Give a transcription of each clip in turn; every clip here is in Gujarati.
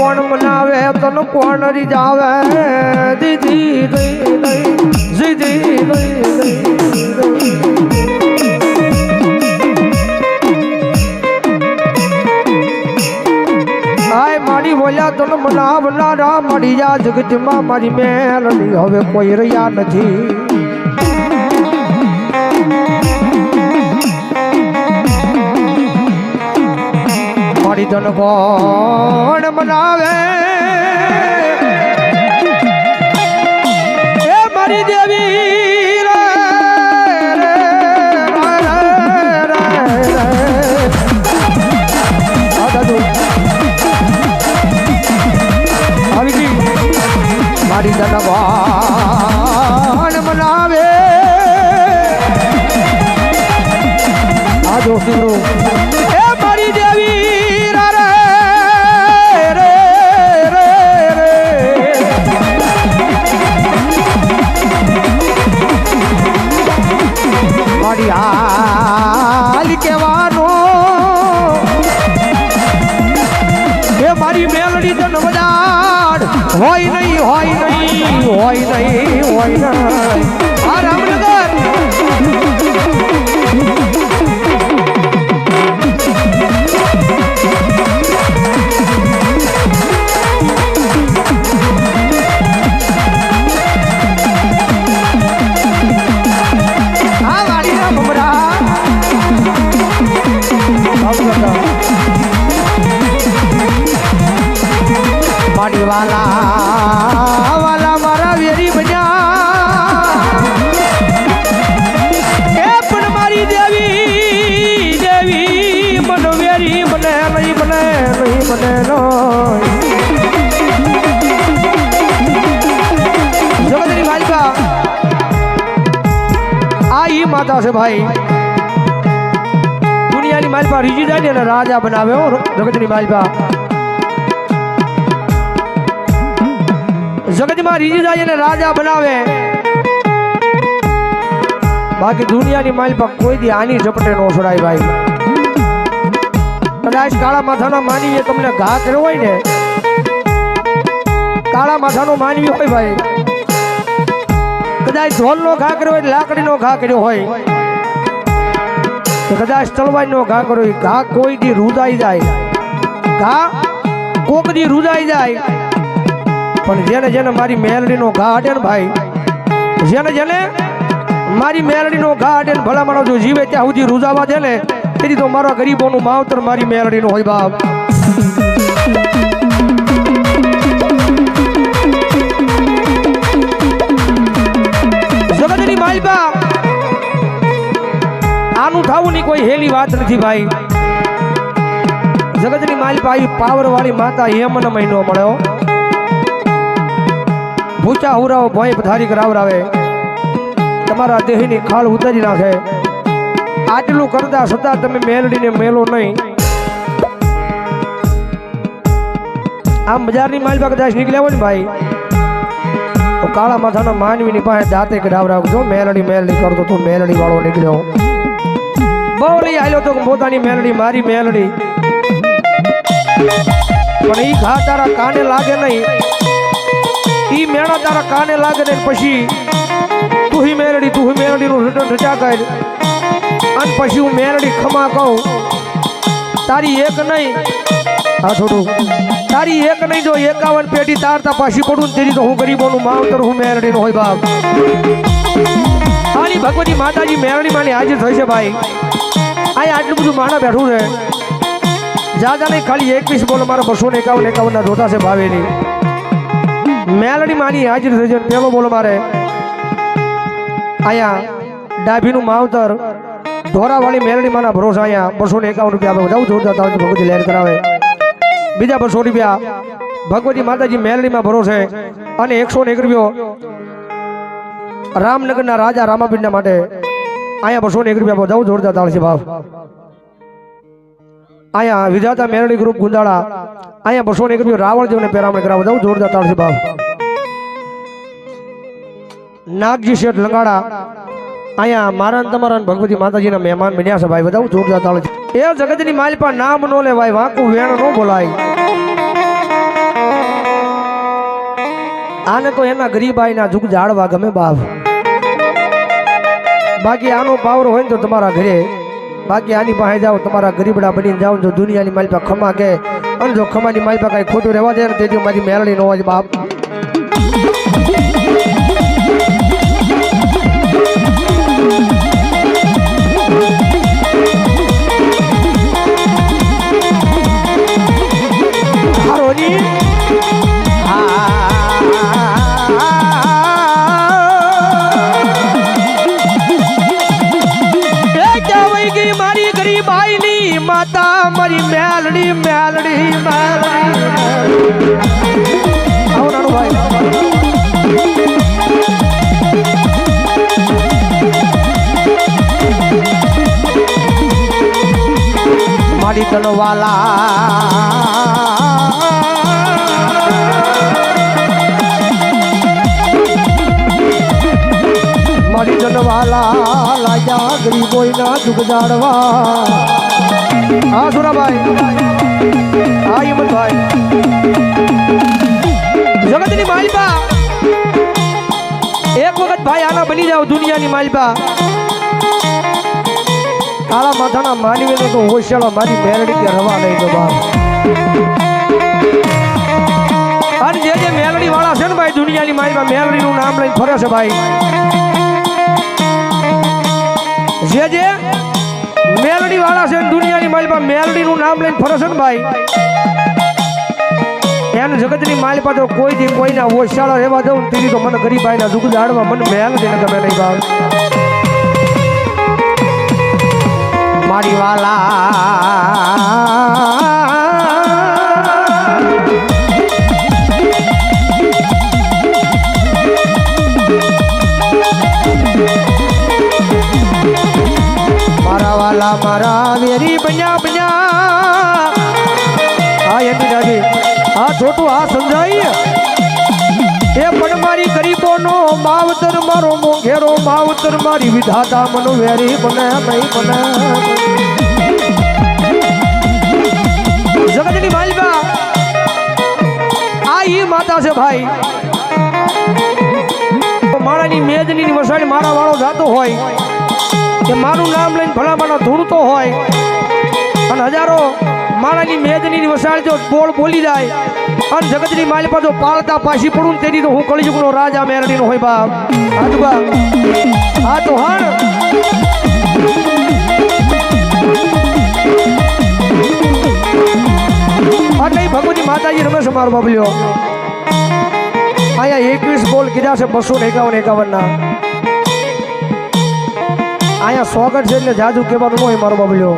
કોણ મનાવે, તન કોણ રીજાવે દીદી દીદી આય મારી બોલ્યા તન મનાવનારા મળી જા જગતમાં મારી મેલડી હવે કોઈ રહ્યા નથી. મારી તન કોણ મનાવે? એ મારી દેવી મારી ધનવાન મનાવે? આ જો આ ઈ માતા છે ભાઈ. દુનિયાની માલિકા રીજી જાય ને એને રાજા બનાવે હો જગતની માલિકા જગતમાં રીજી જાય અને રાજા બનાવે. બાકી દુનિયાની માલ પર કોઈ દી આની ઝપટે નો છોડાય ભાઈ. કદાચ કાળા માથાના માનવીએ તમને ઘા કર્યો હોય ને, કાળા માથાનો માનવી હોય ભાઈ. કદાચ ઢોલનો ઘાકરો હોય, લાકડીનો ઘા કર્યો હોય. કદાચ તલવારનો નો કર્યો હોય. ઘા કોઈ દી રૂદાઈ જાય. ઘા કોક દી રૂદાઈ જાય. પણ જેને જેને મારી મેલડીનો ઘા અડે ને ભાઈ, જેને જેને મારી મેલડીનો ઘા અડે ને ભલા માણસ જો જીવે ત્યાં સુધી રૂજાવા દે ને તેથી તો મારા ગરીબોનું માવતર મારી મેલડીનું હોય બાપ. આનું ની કોઈ હેલી વાત નથી ભાઈ. જગતની માલપા આવી પાવર વાળી માતા યમન મહિનો મળ્યો ભૂચા હુરાવો ભોંય પથારી કરાવરાવે તમારા દેહની ખાળ ઉતારી નાખે. આટલું કરતા છતાં તમે મેલડીને મેલો નહીં. આમ બજારની માલપા કદાચ નીકળ્યા હોય ને ભાઈ કાળા માથાના માનવીની પાસે દાંતે કરાવરાવજો મેલડી મેલડી કરતો તું મેલડી વાળો નીકળ્યો. બહુ લઈ આવ્યો તો પોતાની મેલડી, મારી મેલડી. પણ ઈ ઘા તારા કાને લાગે નહીં. ઈ મેળા તારા કાને લાગે નહીં. પછી તુહી મેલડી, તું હી મેલડી નું રટન રચા કર અને પછી હું મેલડી ખમા કહું, તારી એક નહીં. હા થોડું તારી એક નહીં જો એકાવન પેટી તારતા પાછી પડું તેરી તો હું ગરીબોનું માવતર હું મેલડી નો હોય બાપ. આની ભગવતી માતાજી, મેલડી માની હાજર થઈ છે ભાઈ. આ આટલું બધું માણા બેઠું છે? જાજા નહીં ખાલી એકવીસ બોલો મારા બસો ને એકાવન એકાવન ના જોતા છે ભાવેની. મેલડી માની હાજર થઈ છે પેલો બોલો મારે. અહીંયા ડાભીનું માવતર. ધોરાવાળી મેલડી માના ભરોસા અહીંયા બસો ને એકાવન રૂપિયા આપે. વધારે જોરદાર તાવજી ભગવતી લહેર કરાવે. બીજા બસો રૂપિયા. ભગવતી માતાજી મેલડીમાં ભરોસે. અને એકસો ને એક રૂપિયો રામનગરના રાજા રામાપીરના માટે અહીંયા બસો એક રૂપિયા બધા જોરદાર તાળ છે ભાવ. અહીંયા વિધાતા મેરડી ગ્રુપ ગુંદાળા. અહીંયા બસો એક રૂપિયા રાવણ જેવને પેરામણ કરાવો દઉં જોરદાર તાળ ભાવ. નાગજી શેઠ લંગાડા. અહીંયા મારા તમારા ભગવતી માતાજીના મહેમાન બન્યા છે ભાઈ બધા જોરદાર તાળ છે. એ જગતની માલપા નામ નો લેવાય, વાંકું વેણ નો બોલાય. આને તો એના ગરીબાઈના જુગ જાળવા ગમે બાપ. બાકી આનો પાવર હોય ને તો તમારા ઘરે. બાકી આની પાસે જાઓ, તમારા ગરીબડા બનીને જાઓ જો દુનિયાની પાસે ખમા કે અને જો ખમાની માલિકા કાંઈ ખોટું રહેવા દે ને તેથી મારી મેળડી નો હોય બાપ. મારી તનવાલા મારી જનવાલા લાયા ગરીબોઈના દુઃખ જાડવા હા સુરાભાઈ હા, હિંમતભાઈ. જગતની માલિપા એક વખત ભાઈ આના બની જાવ દુનિયાની માલિપા કાળા માથાના માનવીને તો હોશિયાળા મારી મેરડી કે રવા નહીં બાપ. અને જે જે મેલડી વાળા છે ને ભાઈ દુનિયાની માલિપા મેલડીનું નામ લઈને ફરે છે ભાઈ. જે જે મેલડી વાળા છે દુનિયાની માલિપા મેલડીનું નામ લઈને ફરે છે ને ભાઈ, એને જગતની માલિપા તો કોઈથી કોઈના ઓછાળા રહેવા દઉં તેથી તો મને ગરીબાઈના દુઃખ જાળવા મને મેલ દે તમે નહીં ભાવ મારી હા છોટું હા સમજાય એ પણ મારી ગરીબોનો માવતર મારો મોઘેરો માવતર મારી વિધાતા મનો વેરી બને નહીં બને જગતની માલબા આ ઈ માતા છે ભાઈ. મારાની મેદની વસાડી મારા વાળો જાતો હોય, કે મારું નામ લઈને ભલામાનો ધૂળતો હોય. અને હજારો મારાની મેદની વસાડ જો બોળ બોલી જાય, અને જગતની માલિપા જો પાળતા પાછી પડું ને તેની તો હું કળિયુગનો રાજા મેરડીનો હોય બાપ. હા તો હાણ ભગવતી માતાજી રમેશ મારો બાબલ્યો. અહીંયા એકવીસ બોલ કીધા છે બસો ને એકાવન એકાવન ના અહીંયા સ્વાગત છે એટલે જાજુ કહેવાનું હોય મારો બાબલ્યો.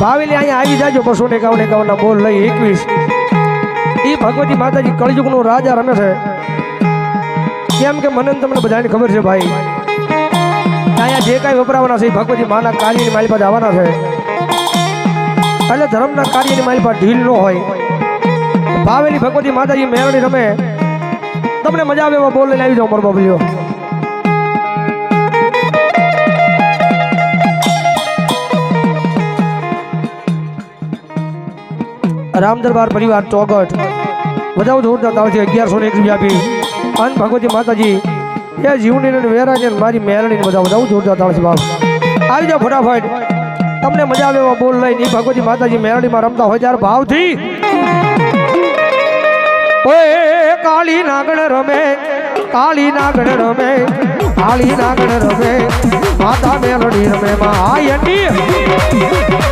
ભાવેલી અહીંયા આવી જાજો બસો ને એકાવન એકાવન ના બોલ લઈ એકવીસ. એ ભગવતી માતાજી કળયુગનો રાજા રમે છે. કેમ કે મને તમને બધાને ખબર છે ભાઈ. અહીંયા જે કાંઈ વપરાવાના છે એ ભગવતી માના કાર્યની મારી પાસે આવવાના છે. એટલે ધર્મના કાર્યની મારી પાસે ઢીલ ન હોય. ભાવેલી ભગવતી માતાજી મેળણી રમે. તમને મજા આવે એવા બોલ લઈને આવી જાઓ, મારો બાબલીઓ. રામ દરબાર પરિવાર ચોગઠ. બધા જોરદાર તાળથી અગિયારસો ને એક રૂપિયા આપી. અન ભગવતી માતાજી, એ જીવની વેરા મારી મેરણી બધા બધા જોરદાર તાળથી બાપ આવી જાઓ ફટાફટ. તમને મજા આવે એવા બોલ લઈને ભગવતી માતાજી મેરડીમાં રમતા હોય ત્યારે ભાવથી. કાળી નાગણ રમે, કાળી નાગણ રમે, કાળી નાગણ રમે, માતા મેરડી રમે માં આ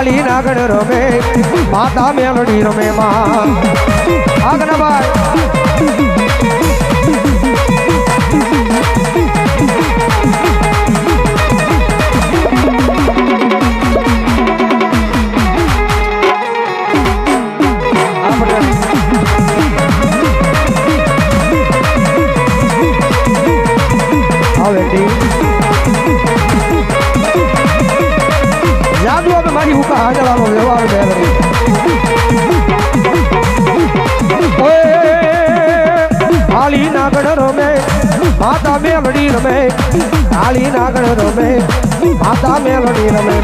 કાળી નાગણ રમે માતા મેલડી રમે માં. આગનાભાઈ મારી હુકા હાજલાનો વ્યવહાર કરી કાળી નાગણ રમે માતા મેલડી રમે કાળી નાગણ રમે માતા મેલડી રમે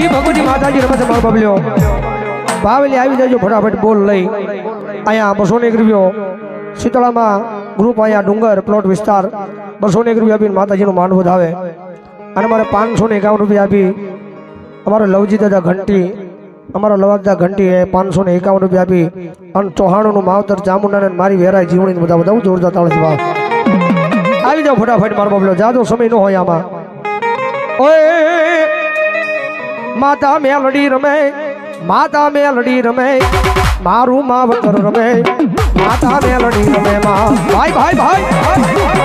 ઈ ભગવતી માતાજી રમે છે મારો બબલ્યો બાવલી આવી જજો, ફટાફટ બોલ લઈ. અહીંયા બસો ને એક રૂપિયો. શીતળામાં ગ્રુપ અહીંયા ડુંગર પ્લોટ વિસ્તાર. બસો ને એક રૂપિયા આપીને માતાજીનું માન વધાવે. અને મારે પાંચસો ને એકાવન રૂપિયા આપી. અમારો લવજી દાદા ઘંટી, અમારા લવાદા ઘંટી એ પાંચસો ને એકાવન રૂપિયા આપી. અને ચૌહાણોનું માવતર ચામુંડાને મારી વેરાય જીવણી બધા બધા જોરદાર તાળસ ભાવ આવી જાઓ ફટાફટ મારો બાબલો જાદો સમય ન હોય આમાં. ઓય, માતા મેલડી રમે, માતા મેલડી રમે, મારું માવતર રમે, માતા મેલડી રમે માં. ભાઈ ભાઈ ભાઈ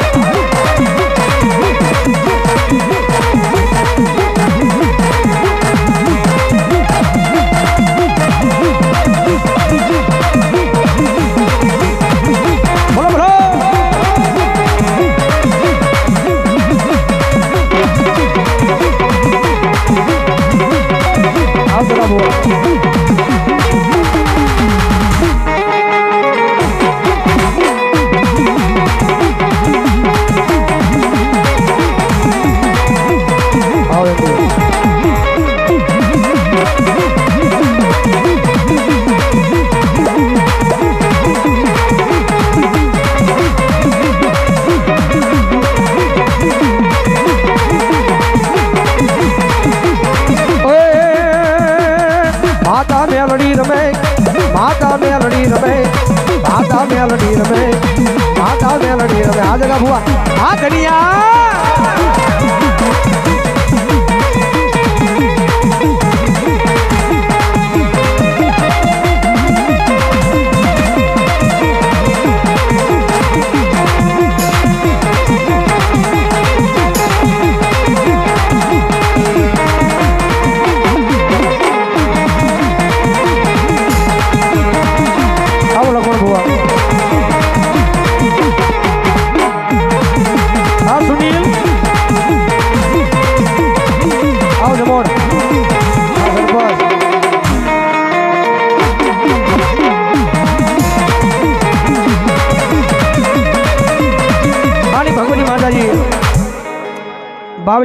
રમે. માતા મેલડી રમે. માતા મેલડી રમે. માતા મેલડી રમે. આ જગા ભુવા. આ ઘડિયા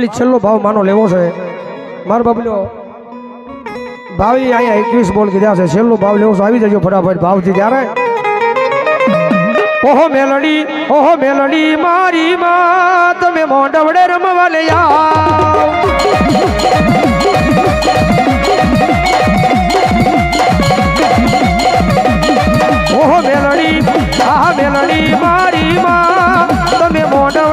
બાવલી છેલ્લો ભાવ માનો લેવો છે. માર બાબલો ભાવી અહીંયા એકવીસ બોલ કીધા છે. છેલ્લો ભાવ લેવો છે. આવી જજો ફટાફટ ભાવથી ત્યારે. ઓહો મેલડી ઓહો મેલડી, મારી માં, તમે મોઢવડે રમવા લે આવ. ઓહો મેલડી આ મેલડી, મારી માં, તમે મોઢવડે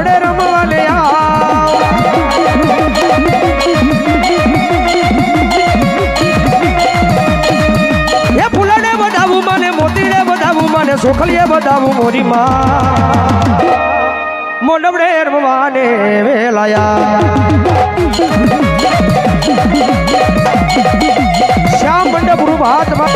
સોખલીએ બધાવું મોરી માં મોડબડે ભવાને વેલાયા. શ્યામ મંડપ રૂપ હાથમાં